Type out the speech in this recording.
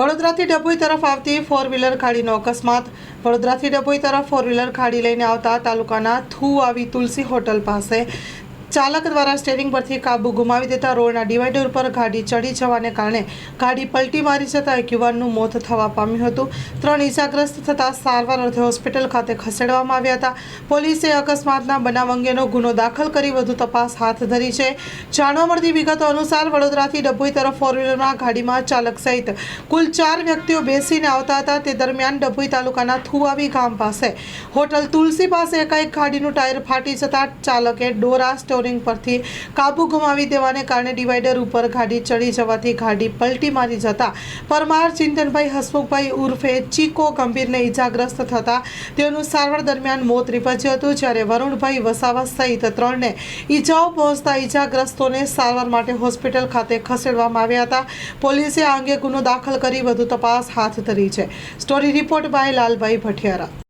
વડોદરાથી ડભોઈ તરફ આવતી ફોર વ્હીલર ખાડીનો અકસ્માત. વડોદરાથી ડભોઈ તરફ ફોર વ્હીલર ગાડી લઈને આવતા તાલુકાના થુ આવી તુલસી હોટલ પાસે ચાલક દ્વારા સ્ટેરિંગ પરથી કાબુ ગુમાવી દેતા રોડના ડિવાઈડર ઉપર ગાડી ચડી જવાને કારણે ગાડી પલટી મારી જતા એક યુવાનનું મોત થવા પામ્યું હતું. ત્રણ ઇજાગ્રસ્ત થતાં સારવાર અર્થે હોસ્પિટલ ખાતે ખસેડવામાં આવ્યા હતા. પોલીસે અકસ્માતના બનાવ અંગેનો ગુનો દાખલ કરી વધુ તપાસ હાથ ધરી છે. જાણવા મળતી વિગતો અનુસાર વડોદરાથી ડભોઈ તરફ ફોર વ્હીલરમાં ગાડીમાં ચાલક સહિત કુલ ચાર વ્યક્તિઓ બેસીને આવતા હતા. તે દરમિયાન ડભોઈ તાલુકાના થુવાવી ગામ પાસે હોટલ તુલસી પાસે એકાએક ગાડીનું ટાયર ફાટી જતા ચાલકે ડોરા સ્ટોરિંગ પરથી કાબુ ગુમાવી દેવાને કારણે ડિવાઈડર ઉપર ગાડી ચડી જવાથી ગાડી પલટી મારી જતા પરમાર, ચિંતનભાઈ, હસમુખભાઈ ઉર્ફે ચીકો ગંભીરને ઈજાગ્રસ્ત થતા તેઓનું સારવાર દરમિયાન મોત નીપજ્યું હતું, જ્યારે વરુણભાઈ વસાવા સહિત ત્રણને ઈજાઓ પહોંચતા ઈજાગ્રસ્તોને સારવાર માટે હોસ્પિટલ ખાતે ખસેડવામાં આવ્યા હતા. પોલીસે આ અંગે ગુનો દાખલ કરી વધુ તપાસ હાથ ધરી છે. Story report by Lalbhai Bhathiyara